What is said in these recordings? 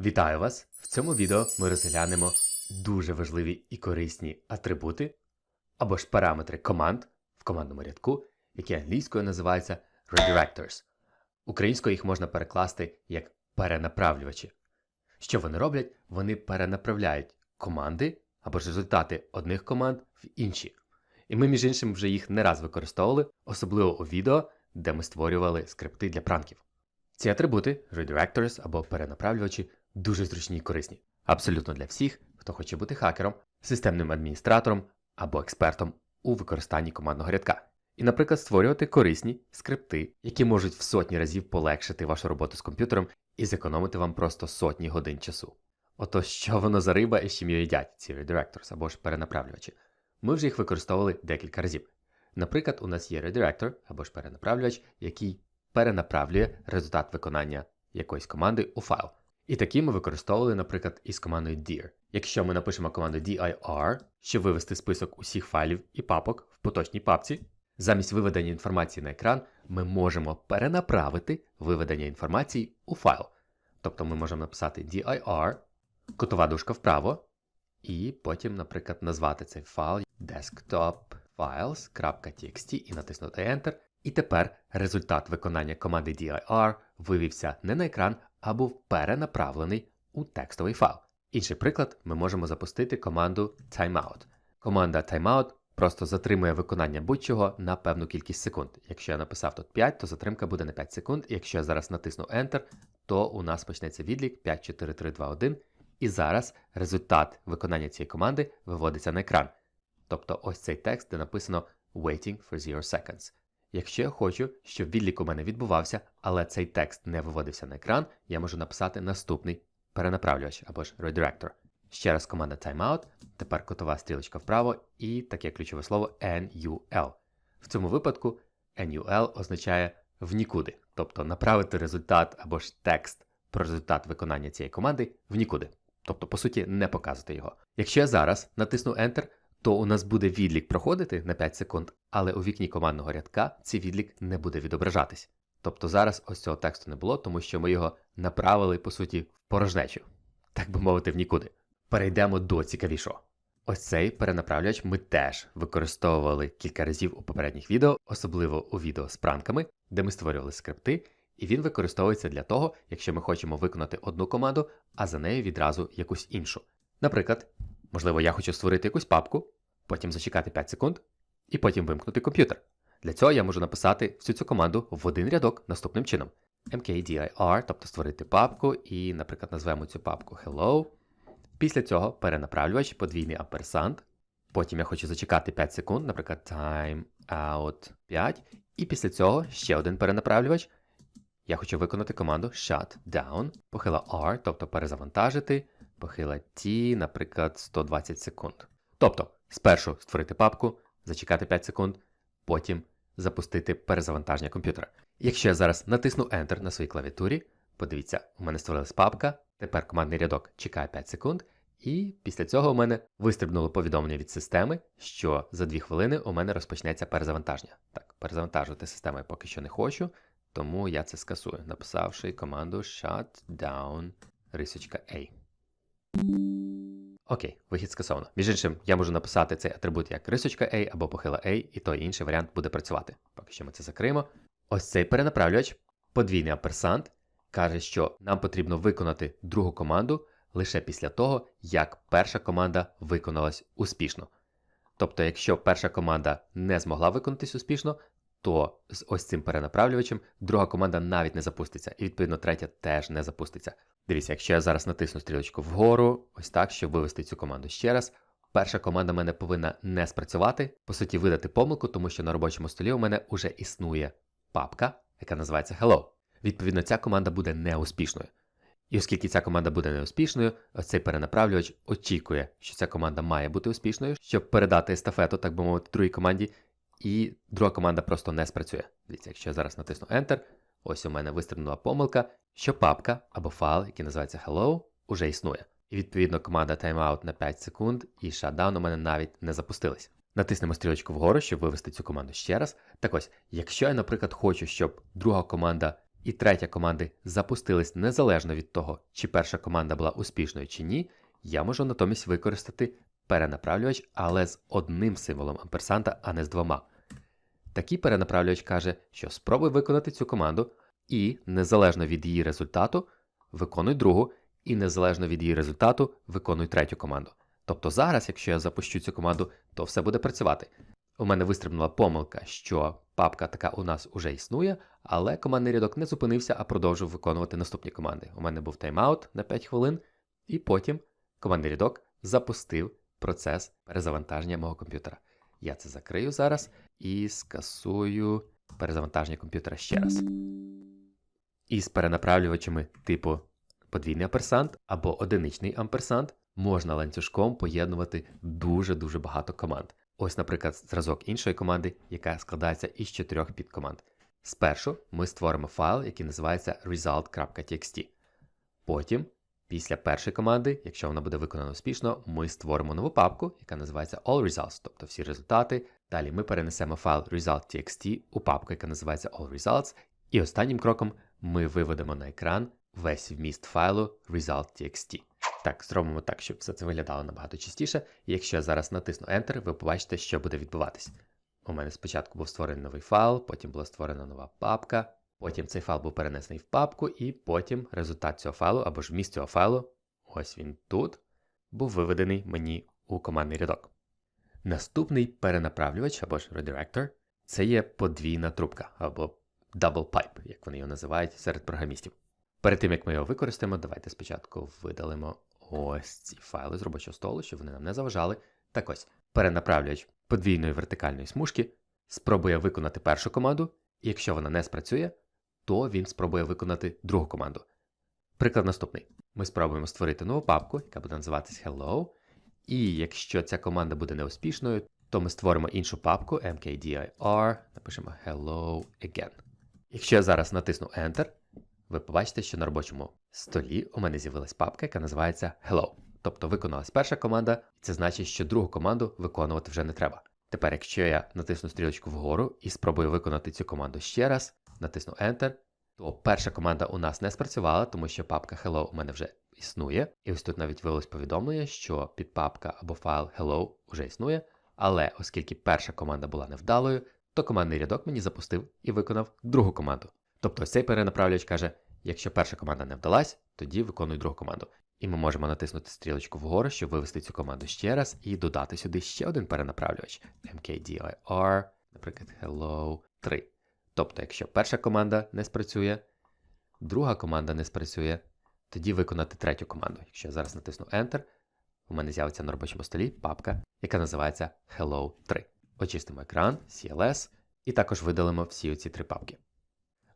Вітаю вас! В цьому відео ми розглянемо дуже важливі і корисні атрибути або ж параметри команд в командному рядку, які англійською називаються redirectors. Українською їх можна перекласти як перенаправлювачі. Що вони роблять? Вони перенаправляють команди або ж результати одних команд в інші. І ми, між іншим, вже їх не раз використовували, особливо у відео, де ми створювали скрипти для пранків. Ці атрибути, redirectors або перенаправлювачі, дуже зручні і корисні. Абсолютно для всіх, хто хоче бути хакером, системним адміністратором або експертом у використанні командного рядка. І, наприклад, створювати корисні скрипти, які можуть в сотні разів полегшити вашу роботу з комп'ютером і зекономити вам просто сотні годин часу. Ото що воно за риба і з чим її їдять, ці redirectors або ж перенаправлювачі. Ми вже їх використовували декілька разів. Наприклад, у нас є редиректор або ж перенаправлювач, який перенаправлює результат виконання якоїсь команди у файл. І такі ми використовували, наприклад, із командою dir. Якщо ми напишемо команду dir, щоб вивести список усіх файлів і папок в поточній папці, замість виведення інформації на екран ми можемо перенаправити виведення інформації у файл. Тобто ми можемо написати dir, котова дужка вправо, і потім, наприклад, назвати цей файл desktopfiles.txt і натиснути Enter. І тепер результат виконання команди dir вивівся не на екран, а був перенаправлений у текстовий файл. Інший приклад, ми можемо запустити команду timeout. Команда timeout просто затримує виконання будь-чого на певну кількість секунд. Якщо я написав тут 5, то затримка буде на 5 секунд. Якщо я зараз натисну Enter, то у нас почнеться відлік 5, 4, 3, 2, 1. І зараз результат виконання цієї команди виводиться на екран. Тобто ось цей текст, де написано Waiting for 0 seconds. Якщо я хочу, щоб відлік у мене відбувався, але цей текст не виводився на екран, я можу написати наступний перенаправлювач або ж redirector. Ще раз команда timeout, тепер котова стрілочка вправо і таке ключове слово NUL. В цьому випадку NUL означає в нікуди, тобто направити результат або ж текст про результат виконання цієї команди в нікуди. Тобто, по суті, не показувати його. Якщо я зараз натисну Enter, то у нас буде відлік проходити на 5 секунд, але у вікні командного рядка цей відлік не буде відображатись. Тобто зараз ось цього тексту не було, тому що ми його направили, по суті, в порожнечу, так би мовити, в нікуди. Перейдемо до цікавішого. Ось цей перенаправляч ми теж використовували кілька разів у попередніх відео, особливо у відео з пранками, де ми створювали скрипти, і він використовується для того, якщо ми хочемо виконати одну команду, а за нею відразу якусь іншу. Наприклад, можливо, я хочу створити якусь папку, потім зачекати 5 секунд, і потім вимкнути комп'ютер. Для цього я можу написати всю цю команду в один рядок наступним чином: mkdir, тобто створити папку, і, наприклад, назвемо цю папку Hello. Після цього перенаправлювач подвійний амперсант. Потім я хочу зачекати 5 секунд, наприклад, timeout 5. І після цього ще один перенаправлювач. Я хочу виконати команду shutdown, похила R, тобто перезавантажити, похила T, наприклад, 120 секунд. Тобто, спершу створити папку, зачекати 5 секунд, потім запустити перезавантаження комп'ютера. Якщо я зараз натисну Enter на своїй клавіатурі, подивіться, у мене створилась папка, тепер командний рядок чекає 5 секунд, і після цього у мене вистрибнуло повідомлення від системи, що за 2 хвилини у мене розпочнеться перезавантаження. Так, перезавантажувати систему я поки що не хочу, тому я це скасую, написавши команду shutdown рисочка A. Окей, вихід скасовано. Між іншим, я можу написати цей атрибут як рисочка A або похила A, і той інший варіант буде працювати. Поки що ми це закриємо. Ось цей перенаправлювач, подвійний аперсант, каже, що нам потрібно виконати другу команду лише після того, як перша команда виконалась успішно. Тобто, якщо перша команда не змогла виконатись успішно, то з ось цим перенаправлювачем друга команда навіть не запуститься, і відповідно третя теж не запуститься. Дивіться, якщо я зараз натисну стрілочку вгору, ось так, щоб вивести цю команду ще раз. Перша команда мене повинна не спрацювати, по суті, видати помилку, тому що на робочому столі у мене вже існує папка, яка називається Hello. Відповідно, ця команда буде неуспішною. І оскільки ця команда буде неуспішною, цей перенаправлювач очікує, що ця команда має бути успішною, щоб передати естафету, так би мовити, другій команді, і друга команда просто не спрацює. Дивіться, якщо я зараз натисну Enter, ось у мене вистрибнула помилка, що папка або файл, який називається Hello, уже існує. І відповідно команда timeout на 5 секунд і shutdown у мене навіть не запустились. Натиснемо стрілочку вгору, щоб вивести цю команду ще раз. Так ось, якщо я, наприклад, хочу, щоб друга команда і третя команди запустились незалежно від того, чи перша команда була успішною чи ні, я можу натомість використати перенаправлювач, але з одним символом амперсанта, а не з двома. Такий перенаправлювач каже, що спробуй виконати цю команду, і незалежно від її результату виконуй другу, і незалежно від її результату виконуй третю команду. Тобто зараз, якщо я запущу цю команду, то все буде працювати. У мене вистрибнула помилка, що папка така у нас уже існує, але командний рядок не зупинився, а продовжив виконувати наступні команди. У мене був тайм-аут на 5 хвилин, і потім командний рядок запустив процес перезавантаження мого комп'ютера. Я це закрию зараз і скасую перезавантаження комп'ютера ще раз. Із перенаправлювачами типу подвійний амперсант або одиничний амперсант можна ланцюжком поєднувати дуже-дуже багато команд. Ось, наприклад, зразок іншої команди, яка складається із чотирьох підкоманд. Спершу ми створимо файл, який називається result.txt. Потім, після першої команди, якщо вона буде виконана успішно, ми створимо нову папку, яка називається All Results, тобто всі результати. Далі ми перенесемо файл result.txt у папку, яка називається All Results. І останнім кроком ми виведемо на екран весь вміст файлу result.txt. Так, зробимо так, щоб все це виглядало набагато частіше. Якщо я зараз натисну Enter, ви побачите, що буде відбуватись. У мене спочатку був створений новий файл, потім була створена нова папка, потім цей файл був перенесений в папку, і потім результат цього файлу або ж вміст цього файлу, ось він тут, був виведений мені у командний рядок. Наступний перенаправлювач або ж редиректор це є подвійна трубка або double pipe, як вони його називають серед програмістів. Перед тим як ми його використаємо, давайте спочатку видалимо ось ці файли з робочого столу, щоб вони нам не заважали. Так ось, перенаправлювач подвійної вертикальної смужки спробує виконати першу команду, і якщо вона не спрацює, то він спробує виконати другу команду. Приклад наступний. Ми спробуємо створити нову папку, яка буде називатись Hello. І якщо ця команда буде неуспішною, то ми створимо іншу папку mkdir, напишемо Hello again. Якщо я зараз натисну Enter, ви побачите, що на робочому столі у мене з'явилась папка, яка називається Hello. Тобто виконалась перша команда, і це значить, що другу команду виконувати вже не треба. Тепер, якщо я натисну стрілочку вгору і спробую виконати цю команду ще раз, натисну Enter, то перша команда у нас не спрацювала, тому що папка Hello у мене вже існує. І ось тут навіть виявилось повідомлення, що підпапка або файл Hello вже існує. Але оскільки перша команда була невдалою, то командний рядок мені запустив і виконав другу команду. Тобто цей перенаправляч каже, якщо перша команда не вдалась, тоді виконуй другу команду. І ми можемо натиснути стрілочку вгору, щоб вивести цю команду ще раз і додати сюди ще один перенаправлювач mkdir, наприклад, hello 3. Тобто, якщо перша команда не спрацює, друга команда не спрацює, тоді виконати третю команду. Якщо я зараз натисну Enter, у мене з'явиться на робочому столі папка, яка називається Hello 3. Очистимо екран, CLS, і також видалимо всі оці три папки.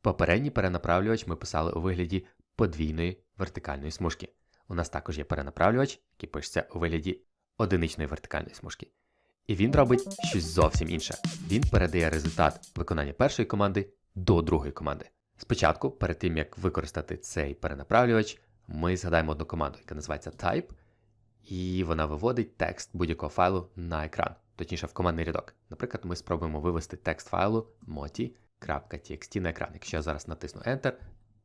Попередній перенаправлювач ми писали у вигляді подвійної вертикальної смужки. У нас також є перенаправлювач, який пишеться у вигляді одиничної вертикальної смужки. І він робить щось зовсім інше. Він передає результат виконання першої команди до другої команди. Спочатку, перед тим як використати цей перенаправлювач, ми згадаємо одну команду, яка називається type, і вона виводить текст будь-якого файлу на екран, точніше в командний рядок. Наприклад, ми спробуємо вивести текст файлу moti.txt на екран. Якщо я зараз натисну Enter,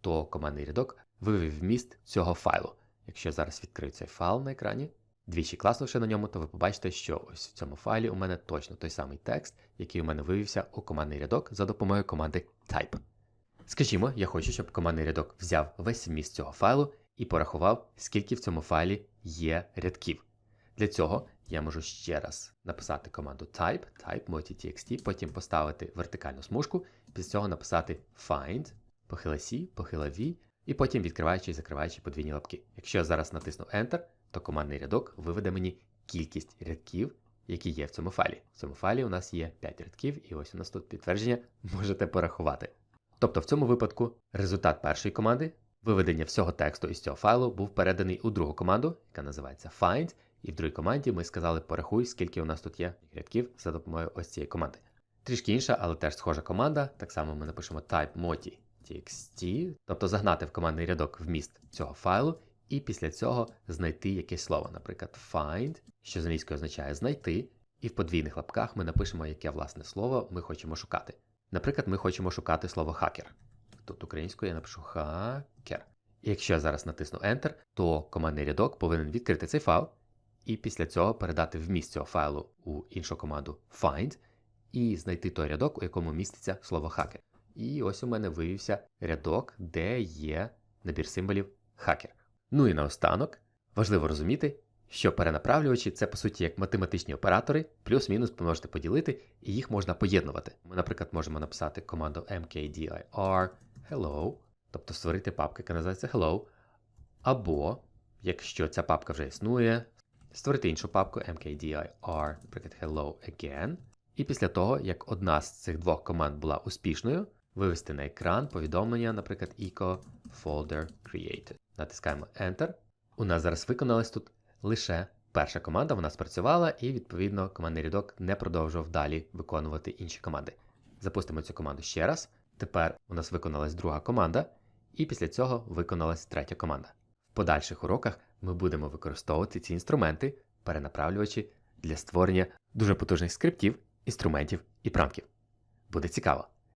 то командний рядок вивів вміст цього файлу. Якщо я зараз відкрию цей файл на екрані, двічі класнувши на ньому, то ви побачите, що ось в цьому файлі у мене точно той самий текст, який у мене вивівся у командний рядок за допомогою команди type. Скажімо, я хочу, щоб командний рядок взяв весь вміст цього файлу і порахував, скільки в цьому файлі є рядків. Для цього я можу ще раз написати команду type, type потім поставити вертикальну смужку, після цього написати find, похила C, похила V, і потім відкриваючи і закриваючи подвійні лапки. Якщо я зараз натисну Enter, то командний рядок виведе мені кількість рядків, які є в цьому файлі. В цьому файлі у нас є 5 рядків, і ось у нас тут підтвердження можете порахувати. Тобто в цьому випадку результат першої команди, виведення всього тексту із цього файлу, був переданий у другу команду, яка називається find, і в другій команді ми сказали порахуй, скільки у нас тут є рядків за допомогою ось цієї команди. Трішки інша, але теж схожа команда. Так само ми напишемо type moti тобто загнати в командний рядок вміст цього файлу, і після цього знайти якесь слово, наприклад, find, що з англійською означає знайти, і в подвійних лапках ми напишемо, яке власне слово ми хочемо шукати. Наприклад, ми хочемо шукати слово хакер. Тут українською я напишу. І якщо я зараз натисну Enter, то командний рядок повинен відкрити цей файл, і після цього передати вміст цього файлу у іншу команду find і знайти той рядок, у якому міститься слово hacker. І ось у мене виявився рядок, де є набір символів hacker. Ну і наостанок, важливо розуміти, що перенаправлювачі це по суті як математичні оператори, плюс-мінус можете поділити, і їх можна поєднувати. Ми, наприклад, можемо написати команду mkdir hello, тобто створити папку, яка називається hello, або, якщо ця папка вже існує, створити іншу папку mkdir, наприклад, hello again. І після того, як одна з цих двох команд була успішною, вивести на екран повідомлення, наприклад, echo folder created. Натискаємо Enter. У нас зараз виконалась тут лише перша команда, вона спрацювала, і відповідно командний рядок не продовжував далі виконувати інші команди. Запустимо цю команду ще раз. Тепер у нас виконалась друга команда, і після цього виконалась третя команда. В подальших уроках ми будемо використовувати ці інструменти, перенаправлювачі для створення дуже потужних скриптів, інструментів і прамків. Буде цікаво!